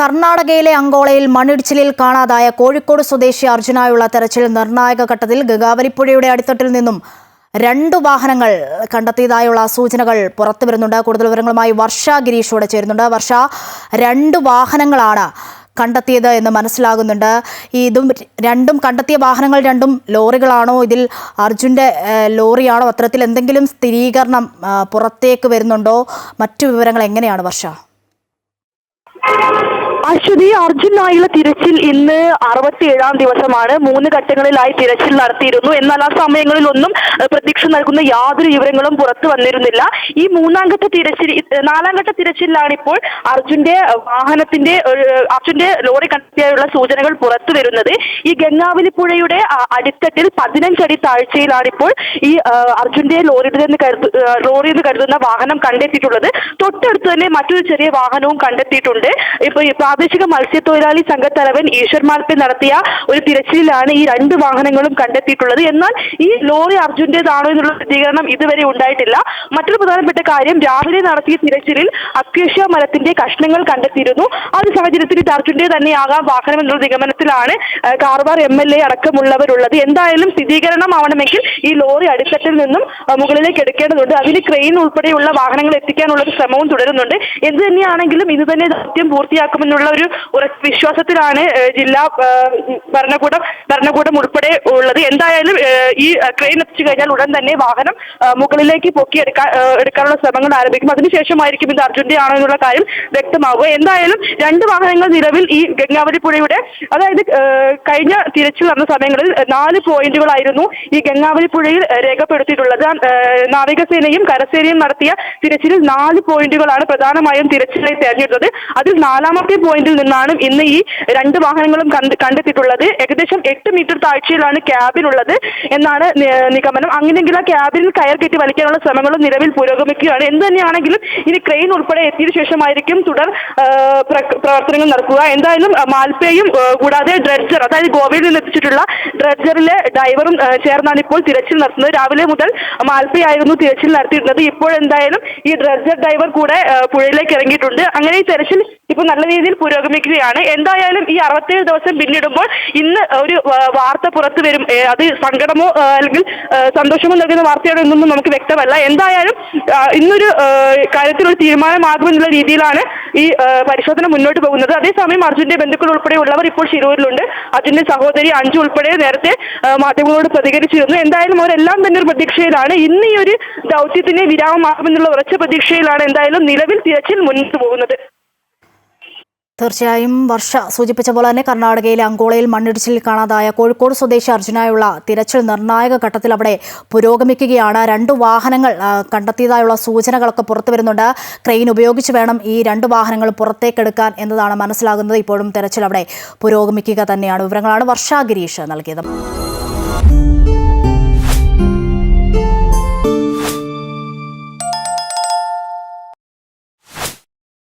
കർണാടകയിലെ അങ്കോളയിൽ മണ്ണിടിച്ചിലിൽ കാണാതായ കോഴിക്കോട് സ്വദേശി അർജുനായുള്ള തെരച്ചിൽ നിർണായക ഘട്ടത്തിൽ ഗംഗാവലിപ്പുഴയുടെ അടിത്തട്ടിൽ നിന്നും രണ്ടു വാഹനങ്ങൾ കണ്ടെത്തിയതായുള്ള സൂചനകൾ പുറത്തു വരുന്നുണ്ട്. കൂടുതൽ വിവരങ്ങളുമായി വർഷ ഗിരീഷോടെ ചേരുന്നുണ്ട്. വർഷ രണ്ട് വാഹനങ്ങളാണ് കണ്ടെത്തിയത് എന്ന് മനസ്സിലാകുന്നുണ്ട്. ഇതും രണ്ടും കണ്ടെത്തിയ വാഹനങ്ങൾ രണ്ടും ലോറികളാണോ? ഇതിൽ അർജുന്റെ ലോറിയാണോ? അത്തരത്തിൽ എന്തെങ്കിലും സ്ഥിരീകരണം പുറത്തേക്ക് വരുന്നുണ്ടോ? മറ്റു വിവരങ്ങൾ എങ്ങനെയാണ് വർഷ? അശ്വതി അർജുനായുള്ള തിരച്ചിൽ ഇന്ന് അറുപത്തിയേഴാം ദിവസമാണ്. മൂന്ന് ഘട്ടങ്ങളിലായി തിരച്ചിൽ നടത്തിയിരുന്നു. എന്നാൽ ആ സമയങ്ങളിലൊന്നും പ്രതീക്ഷ നൽകുന്ന യാതൊരു വിവരങ്ങളും പുറത്തു വന്നിരുന്നില്ല. ഈ മൂന്നാം ഘട്ട തിരച്ചിൽ നാലാം ഘട്ട തിരച്ചിലാണ് ഇപ്പോൾ അർജുന്റെ വാഹനത്തിന്റെ അർജുന്റെ ലോറി കണ്ടെത്തിയായുള്ള സൂചനകൾ പുറത്തു വരുന്നത്. ഈ ഗംഗാവലി പുഴയുടെ അടിത്തട്ടിൽ പതിനഞ്ചടി താഴ്ചയിലാണ് ഇപ്പോൾ ഈ അർജുന്റെ ലോറിയുടെ ലോറി എന്ന് കരുതുന്ന വാഹനം കണ്ടെത്തിയിട്ടുള്ളത്. തൊട്ടടുത്ത് തന്നെ മറ്റൊരു ചെറിയ വാഹനവും കണ്ടെത്തിയിട്ടുണ്ട്. ഇപ്പൊ ഈ പ്രാദേശിക മത്സ്യത്തൊഴിലാളി സംഘത്തലവൻ ഈശ്വർ മാർപ്പിൽ നടത്തിയ ഒരു തിരച്ചിലാണ് ഈ രണ്ട് വാഹനങ്ങളും കണ്ടെത്തിയിട്ടുള്ളത്. എന്നാൽ ഈ ലോറി അർജുന്റേതാണോ എന്നുള്ള സ്ഥിരീകരണം ഇതുവരെ ഉണ്ടായിട്ടില്ല. മറ്റൊരു പ്രധാനപ്പെട്ട കാര്യം രാവിലെ നടത്തിയ തിരച്ചിലിൽ അക്വേഷ്യ മരത്തിന്റെ കഷ്ണങ്ങൾ കണ്ടെത്തിയിരുന്നു. ആ ഒരു സാഹചര്യത്തിൽ ഇത് അർജുന്റെ തന്നെയാകാം വാഹനം എന്നുള്ള നിഗമനത്തിലാണ് കാർവാർ എം എൽ എ അടക്കമുള്ളവരുള്ളത്. എന്തായാലും സ്ഥിരീകരണം ആവണമെങ്കിൽ ഈ ലോറി അടിത്തട്ടിൽ നിന്നും മുകളിലേക്ക് എടുക്കേണ്ടതുണ്ട്. അതിന് ക്രെയിൻ ഉൾപ്പെടെയുള്ള വാഹനങ്ങൾ എത്തിക്കാനുള്ള ശ്രമവും തുടരുന്നുണ്ട്. എന്ത് തന്നെയാണെങ്കിലും ഇത് തന്നെ ദൗത്യം പൂർത്തിയാക്കുമെന്നുള്ള ഒരു ഉറച്ച വിശ്വാസത്തിലാണ് ജില്ലാ ഭരണകൂടം ഭരണകൂടം ഉൾപ്പെടെ ഉള്ളത്. എന്തായാലും ഈ ക്രെയിൻ എത്തിച്ചു കഴിഞ്ഞാൽ ഉടൻ തന്നെ വാഹനം മുകളിലേക്ക് പൊക്കി എടുക്കാൻ എടുക്കാനുള്ള ശ്രമങ്ങൾ ആരംഭിക്കും. അതിനുശേഷമായിരിക്കും ഇത് അർജുന്റെ ആണോ എന്നുള്ള കാര്യം വ്യക്തമാവുക. എന്തായാലും രണ്ട് വാഹനങ്ങൾ നിലവിൽ ഈ ഗംഗാവലി പുഴയുടെ അതായത് കഴിഞ്ഞ തിരച്ചിൽ നടന്ന സമയങ്ങളിൽ നാല് പോയിന്റുകളായിരുന്നു ഈ ഗംഗാവലി പുഴയിൽ രേഖപ്പെടുത്തിയിട്ടുള്ളത്. നാവികസേനയും കരസേനയും നടത്തിയ തിരച്ചിലിൽ നാല് പോയിന്റുകളാണ് പ്രധാനമായും തിരച്ചിലായി തെരഞ്ഞെടുത്തത്. അതിൽ നാലാമത്തെ പോയിന്റിൽ നിന്നാണ് ഇന്ന് ഈ രണ്ട് വാഹനങ്ങളും കണ്ട് കണ്ടെത്തിയിട്ടുള്ളത്. ഏകദേശം എട്ട് മീറ്റർ താഴ്ചയിലാണ് ക്യാബിൻ ഉള്ളത് എന്നാണ് നിഗമനം. അങ്ങനെയെങ്കിൽ ആ ക്യാബിനിൽ കയർ കെട്ടി വലിക്കാനുള്ള ശ്രമങ്ങളും നിലവിൽ പുരോഗമിക്കുകയാണ്. എന്ത് തന്നെയാണെങ്കിലും ഇനി ക്രെയിൻ ഉൾപ്പെടെ എത്തിയതിനു ശേഷമായിരിക്കും തുടർ പ്രവർത്തനങ്ങൾ നടക്കുക. എന്തായാലും മാൽപ്പയും കൂടാതെ ഡ്രഡ്ജർ അതായത് ഗോവയിൽ നിന്ന് എത്തിച്ചിട്ടുള്ള ഡ്രഡ്ജറിലെ ഡ്രൈവറും ചേർന്നാണ് ഇപ്പോൾ തിരച്ചിൽ നടത്തുന്നത്. രാവിലെ മുതൽ മാൽപ്പയായിരുന്നു തിരച്ചിൽ നടത്തിയിരുന്നത്. ഇപ്പോൾ എന്തായാലും ഈ ഡ്രഡ്ജർ ഡ്രൈവർ കൂടെ പുഴയിലേക്ക് ഇറങ്ങിയിട്ടുണ്ട്. അങ്ങനെ ഈ തെരച്ചിൽ ഇപ്പൊ നല്ല രീതിയിൽ പുരോഗമിക്കുകയാണ്. എന്തായാലും ഈ അറുപത്തേഴ് ദിവസം പിന്നിടുമ്പോൾ ഇന്ന് ഒരു വാർത്ത പുറത്തു വരും. അത് സങ്കടമോ അല്ലെങ്കിൽ സന്തോഷമോ നൽകുന്ന വാർത്തയാണോ എന്നൊന്നും നമുക്ക് വ്യക്തമല്ല. എന്തായാലും ഇന്നൊരു കാര്യത്തിലൊരു തീരുമാനമാകുമെന്നുള്ള രീതിയിലാണ് ഈ പരിശോധന മുന്നോട്ട് പോകുന്നത്. അതേസമയം അർജുന്റെ ബന്ധുക്കൾ ഉൾപ്പെടെയുള്ളവർ ഇപ്പോൾ ശിരൂരിലുണ്ട് അർജുന്റെ സഹോദരി അഞ്ചു ഉൾപ്പെടെ നേരത്തെ മാധ്യമങ്ങളോട് പ്രതികരിച്ചിരുന്നു. എന്തായാലും അവരെല്ലാം തന്നെ ഒരു പ്രതീക്ഷയിലാണ്. ഇന്ന് ഈ ഒരു ദൗത്യത്തിന് വിരാമമാകുമെന്നുള്ള ഉറച്ച പ്രതീക്ഷയിലാണ് എന്തായാലും നിലവിൽ തിരച്ചിൽ മുന്നോട്ട് പോകുന്നത്. തീർച്ചയായും വർഷ സൂചിപ്പിച്ച പോലെ തന്നെ കർണാടകയിലെ അങ്കോളയിൽ മണ്ണിടിച്ചിൽ കാണാതായ കോഴിക്കോട് സ്വദേശി അർജുനായുള്ള തിരച്ചിൽ നിർണായക ഘട്ടത്തിൽ അവിടെ പുരോഗമിക്കുകയാണ്. രണ്ട് വാഹനങ്ങൾ കണ്ടെത്തിയതായുള്ള സൂചനകളൊക്കെ പുറത്തു വരുന്നുണ്ട്. ക്രെയിൻ ഉപയോഗിച്ച് വേണം ഈ രണ്ട് വാഹനങ്ങൾ പുറത്തേക്കെടുക്കാൻ എന്നതാണ് മനസ്സിലാകുന്നത്. ഇപ്പോഴും തിരച്ചിൽ അവിടെ പുരോഗമിക്കുക തന്നെയാണ്. വിവരങ്ങളാണ് വർഷ ഗിരീഷ് നൽകിയത്.